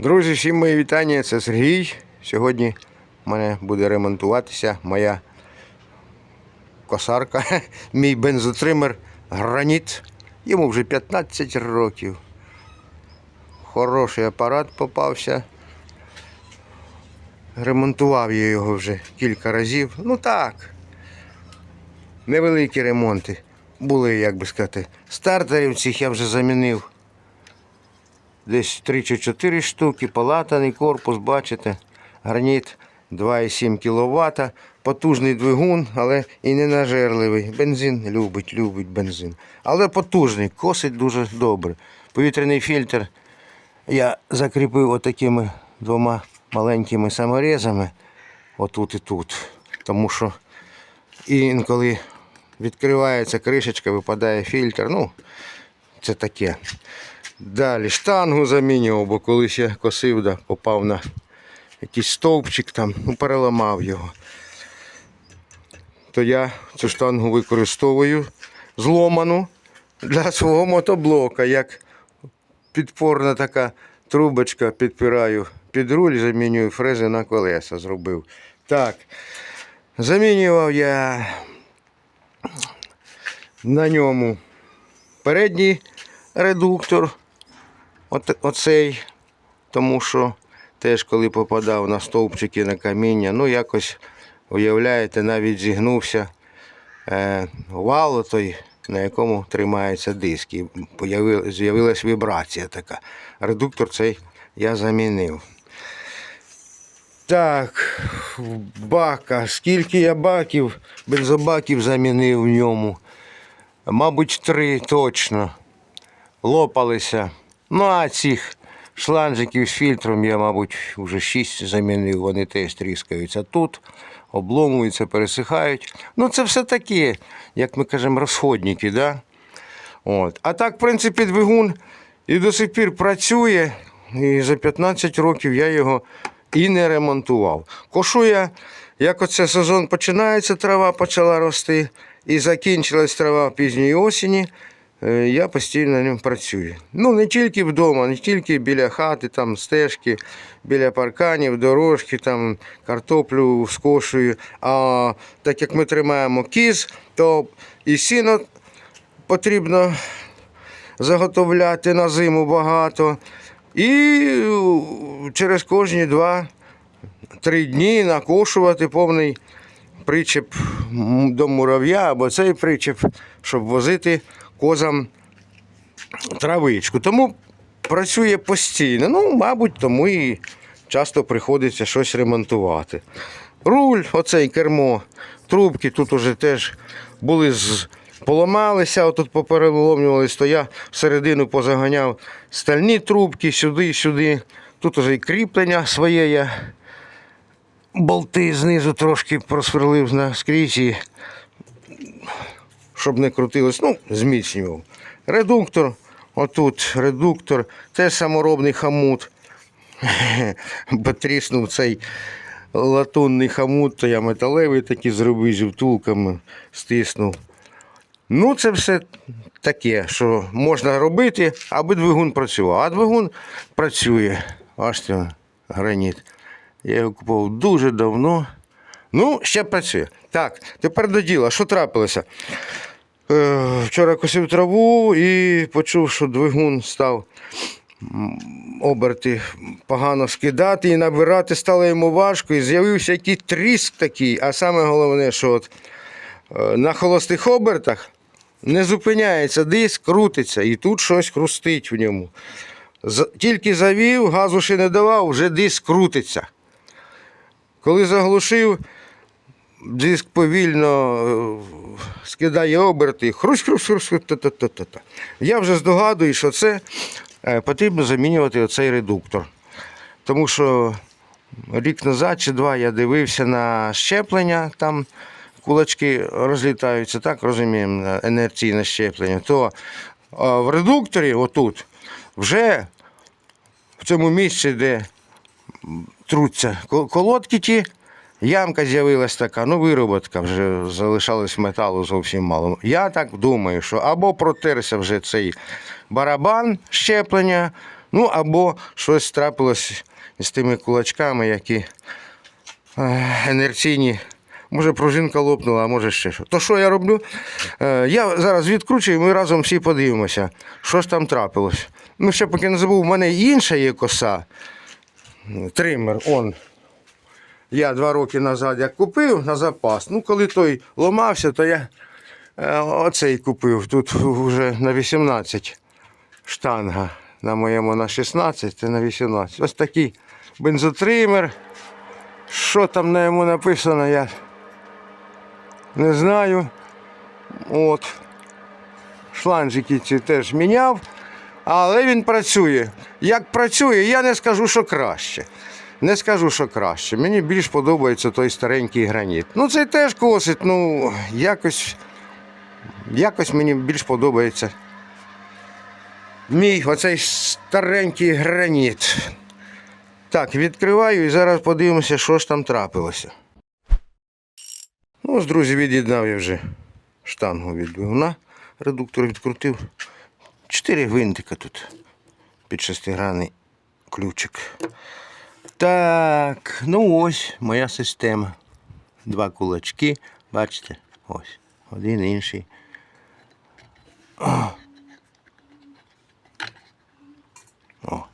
Друзі, всім мої вітання, це Сергій. Сьогодні в мене буде ремонтуватися моя косарка, мій бензотример Граніт. Йому вже 15 років. Хороший апарат попався. Ремонтував я його вже кілька разів. Ну так. Невеликі ремонти. Були, як би сказати, стартерів цих я вже замінив. Десь 3 чи 4 штуки, палатаний корпус, бачите, граніт 2,7 кВт, потужний двигун, але і не нажерливий. Бензин любить, любить бензин. Але потужний, косить дуже добре. Повітряний фільтр я закріпив отакими двома маленькими саморезами, отут і тут. Тому що інколи відкривається кришечка, випадає фільтр. Ну, це таке. Далі штангу замінював, бо колись я косив, да, попав на якийсь стовпчик там, ну, переламав його. То я цю штангу використовую зломану для свого мотоблока, як підпорна така трубочка, підпираю під руль, замінюю фрези на колеса зробив. Так, замінював я на ньому передній редуктор, от, оцей, тому що теж коли попадав на стовпчики, на каміння, ну якось, уявляєте, навіть зігнувся е, вал той, на якому тримається диск. І з'явилась вібрація така. Редуктор цей я замінив. Так, бака. Скільки я баків, бензобаків замінив в ньому. Мабуть, три точно. Лопалися. Ну, а цих шланжиків з фільтром я, мабуть, вже шість замінив, вони теж тріскаються тут, обломуються, пересихають. Ну, це все таке, як ми кажемо, розходники, да? От. А так, в принципі, двигун і до сих пір працює. І за 15 років я його і не ремонтував. Кошу я, як оце сезон починається, трава почала рости, і закінчилась трава пізньої осені. Е, Я постійно на ньому працюю. Ну, не тільки вдома, не тільки біля хати, там стежки, біля парканів, дорожки, там картоплю скошую. А так як ми тримаємо кіз, то і сіно потрібно заготовляти на зиму багато. І е, через кожні два-три дні накошувати повний причеп до мурав'я або цей причеп, щоб возити козам травичку. Тому працює постійно. Ну, мабуть, тому і часто приходиться щось ремонтувати. Руль, оцей кермо, трубки тут уже теж були з. Поламалися, отут попереломлювалися, то я всередину позаганяв стальні трубки сюди, сюди. Тут уже і кріплення своє я болти знизу трошки просверлив наскрізь, щоб не крутилось, ну, зміцнював. Редуктор, отут редуктор, теж саморобний хамут. Бо тріснув цей латунний хамут, то я металевий такий зробив з втулками, стиснув. Ну, це все таке, що можна робити, аби двигун працював. А двигун працює. Бачите, граніт. Я його купував дуже давно. Ну, ще працює. Так, тепер до діла. Що трапилося? Е, вчора косив траву і почув, що двигун став оберти погано скидати і набирати стало йому важко. І з'явився який тріск такий. А саме головне, що от е, на холостих обертах не зупиняється диск, крутиться, і тут щось хрустить в ньому. Тільки завів, газу ще не давав, вже диск крутиться. Коли заглушив, диск повільно е, скидає оберти, хрусь, хрусь, хрусь, та-та-та-та. Я вже здогадую, що це е, потрібно замінювати оцей редуктор. Тому що рік назад чи два я дивився на щеплення, там кулачки розлітаються, так розуміємо, на інерційне щеплення, то в редукторі, отут, вже в цьому місці, де труться ко- колодки ті, ямка з'явилась така, ну вироботка вже залишалось металу зовсім мало. Я так думаю, що або протерся вже цей барабан щеплення, Ну або щось трапилось з тими кулачками, які е, інерційні. Може, пружинка лопнула, а може ще що. То що я роблю? Е, я зараз відкручую, і ми разом всі подивимося, що ж там трапилось. Ну, ще поки не забув, у мене інша є коса. Тример, он. Я два роки назад як купив на запас. Ну, коли той ломався, то я е, оцей купив. Тут вже на 18 штанга. На моєму на 16, це на 18. Ось такий бензотример. Що там на йому написано, я не знаю. От. Шланжики ці теж міняв. Але він працює. Як працює, я не скажу, що краще. Не скажу, що краще. Мені більш подобається той старенький граніт. Ну, цей теж косить, ну, якось, якось мені більш подобається. Мій оцей старенький граніт. Так, відкриваю і зараз подивимося, що ж там трапилося. Ну, ось, друзі, від'єднав я вже штангу від двигуна. Редуктор відкрутив. Чотири гвинтика тут. Під шестигранний ключик. Так, ну ось моя система. Два кулачки, бачите, ось. Один інший. О. О.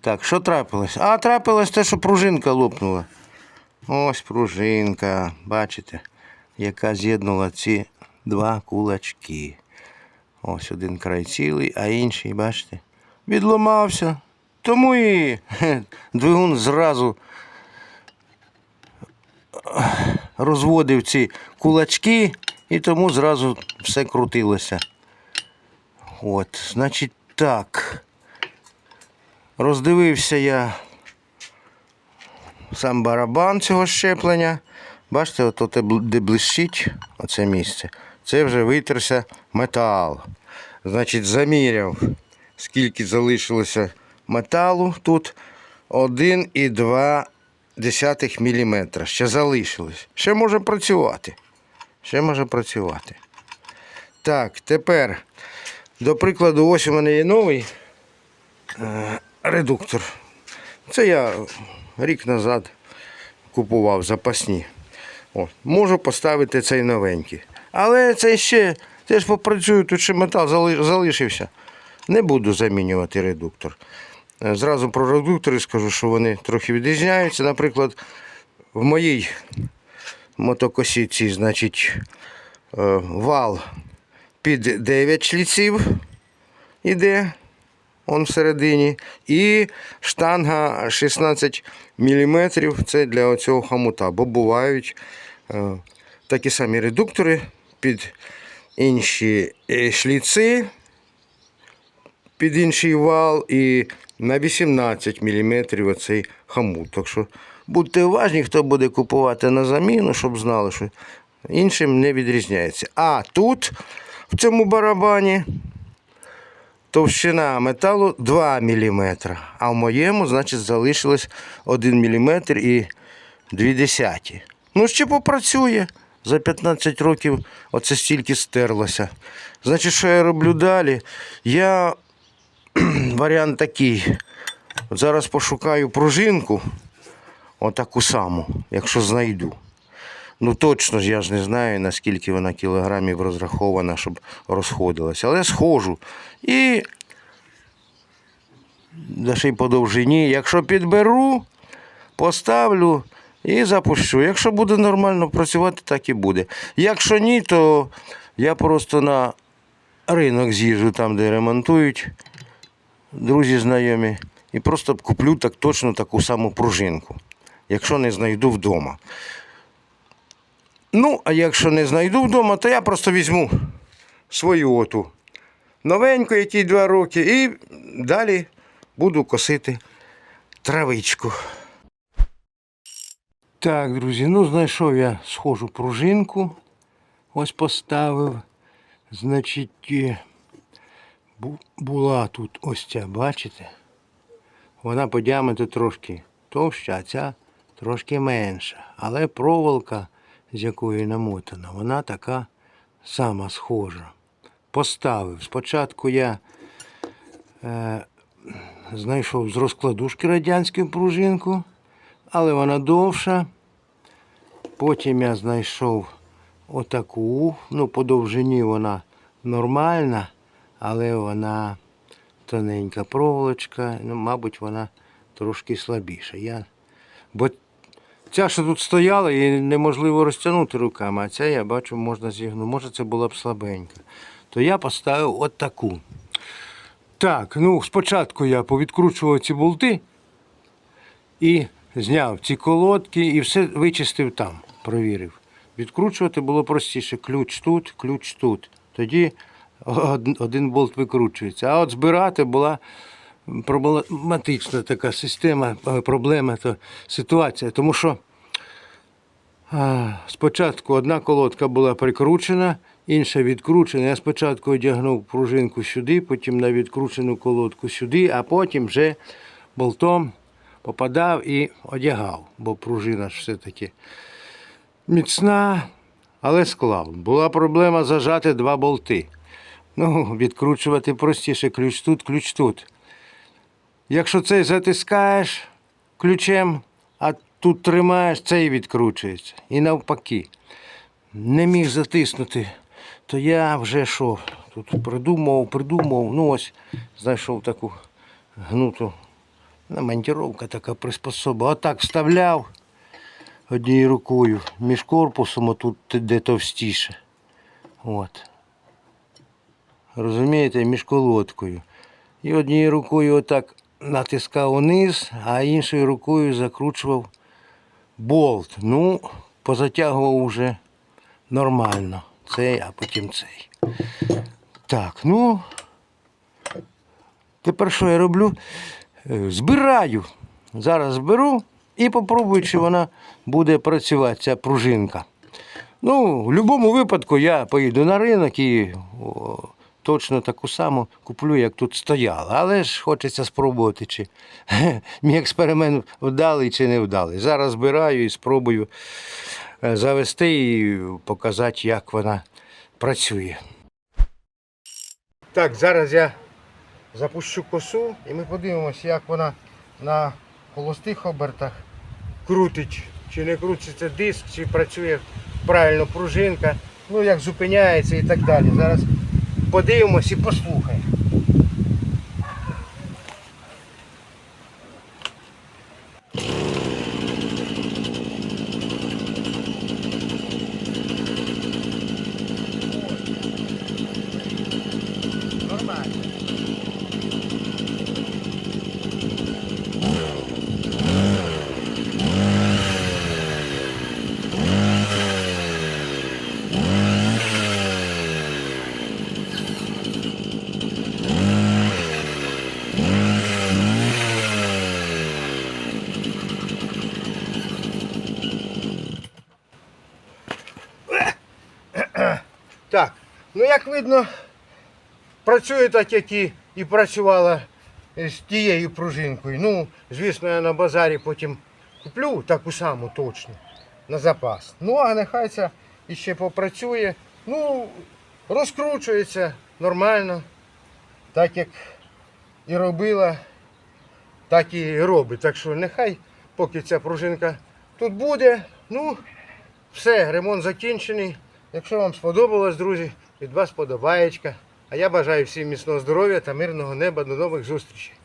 Так, що трапилось? А, трапилось те, що пружинка лопнула. Ось пружинка, бачите, яка з'єднала ці два кулачки. Ось один край цілий, а інший, бачите, відламався. Тому і двигун зразу розводив ці кулачки, і тому зразу все крутилося. От, значить, так. Роздивився я сам барабан цього щеплення. Бачите, от, от де блищить оце місце. Це вже витерся метал. Значить, заміряв, скільки залишилося металу тут 1,2 мм. Ще залишилось. Ще може працювати. Ще може працювати. Так, тепер, до прикладу, ось у мене є новий е, редуктор. Це я рік назад купував запасні. О, можу поставити цей новенький. Але це ще теж попрацюю, тут ще метал залишився. Не буду замінювати редуктор. Е, Зразу про редуктори скажу, що вони трохи відрізняються. Наприклад, в моїй мотокосіці, значить, е, вал під 9 шліців іде, он всередині. І штанга 16 мм це для оцього хомута, бо бувають е, такі самі редуктори під інші шліци, під інший вал і на 18 мм оцей хомут. Так що будьте уважні, хто буде купувати на заміну, щоб знали, що іншим не відрізняється. А тут, в цьому барабані, товщина металу 2 мм, а в моєму, значить, залишилось 1 мм і 2 десяті. Ну, ще попрацює. За 15 років оце стільки стерлося. Значить, що я роблю далі? Я варіант такий. От Зараз пошукаю пружинку, отаку саму, якщо знайду. Ну точно ж я ж не знаю, наскільки вона кілограмів розрахована, щоб розходилася. Але схожу. І ще й по довжині. Якщо підберу, поставлю і запущу. Якщо буде нормально працювати, так і буде. Якщо ні, то я просто на ринок з'їжджу там, де ремонтують друзі знайомі, і просто куплю так точно таку саму пружинку, якщо не знайду вдома. Ну, а якщо не знайду вдома, то я просто візьму свою оту новеньку, якій два роки, і далі буду косити травичку. Так, друзі, ну знайшов я схожу пружинку. Ось поставив. Значить, е, була тут ось ця, бачите? Вона по діаметру трошки товща, а ця трошки менша. Але проволока, з якої намотана, вона така сама схожа. Поставив. Спочатку я Е, знайшов з розкладушки радянську пружинку, але вона довша. Потім я знайшов отаку. Ну, по довжині вона нормальна, але вона тоненька проволочка. Ну, мабуть, вона трошки слабіша. Я... Бо ця, що тут стояла, її неможливо розтягнути руками, а ця я бачу, можна зігнути. Може, це була б слабенька. То я поставив от таку. Так, ну спочатку я повідкручував ці болти і зняв ці колодки і все вичистив там, провірив. Відкручувати було простіше. Ключ тут, ключ тут. Тоді од- один болт викручується. А от збирати була проблематична така система, е, проблема, то ситуація. Тому що Спочатку одна колодка була прикручена, інша відкручена. Я спочатку одягнув пружинку сюди, потім на відкручену колодку сюди, а потім вже болтом попадав і одягав, бо пружина ж все-таки міцна, але склав. Була проблема зажати два болти. Ну, відкручувати простіше, ключ тут, ключ тут. Якщо цей затискаєш ключем, а тут тримаєш, цей відкручується. І навпаки. Не міг затиснути, то я вже що, тут придумав, придумав, ну ось знайшов таку гнуту ну, монтировка така приспособа. Отак вставляв однією рукою між корпусом, отут де товстіше. От. Розумієте, між колодкою. І однією рукою отак натискав униз, а іншою рукою закручував болт. Ну, позатягував уже нормально. Цей, а потім цей. Так, ну. Тепер що я роблю? Е, Збираю. Зараз зберу і попробую, чи вона буде працювати, ця пружинка. Ну, в будь-якому випадку я поїду на ринок і точно таку саму куплю, як тут стояла. Але ж хочеться спробувати, чи мій експеримент вдалий чи не вдалий. Зараз збираю і спробую е, завести і показати, як вона працює. Так, зараз я запущу косу і ми подивимося, як вона на холостих обертах крутить, чи не крутиться диск, чи працює правильно пружинка, ну як зупиняється і так далі. Зараз подивимось і послухаємо. Нормально. Так, ну як видно, працює так, як і, і працювала з тією пружинкою. Ну, звісно, я на базарі потім куплю таку саму точно на запас. Ну, а нехай це іще попрацює. Ну, розкручується нормально, так як і робила, так і робить. Так що нехай, поки ця пружинка тут буде, ну, все, ремонт закінчений. Якщо вам сподобалось, друзі, від вас подобаєчка. А я бажаю всім міцного здоров'я та мирного неба. До нових зустрічей.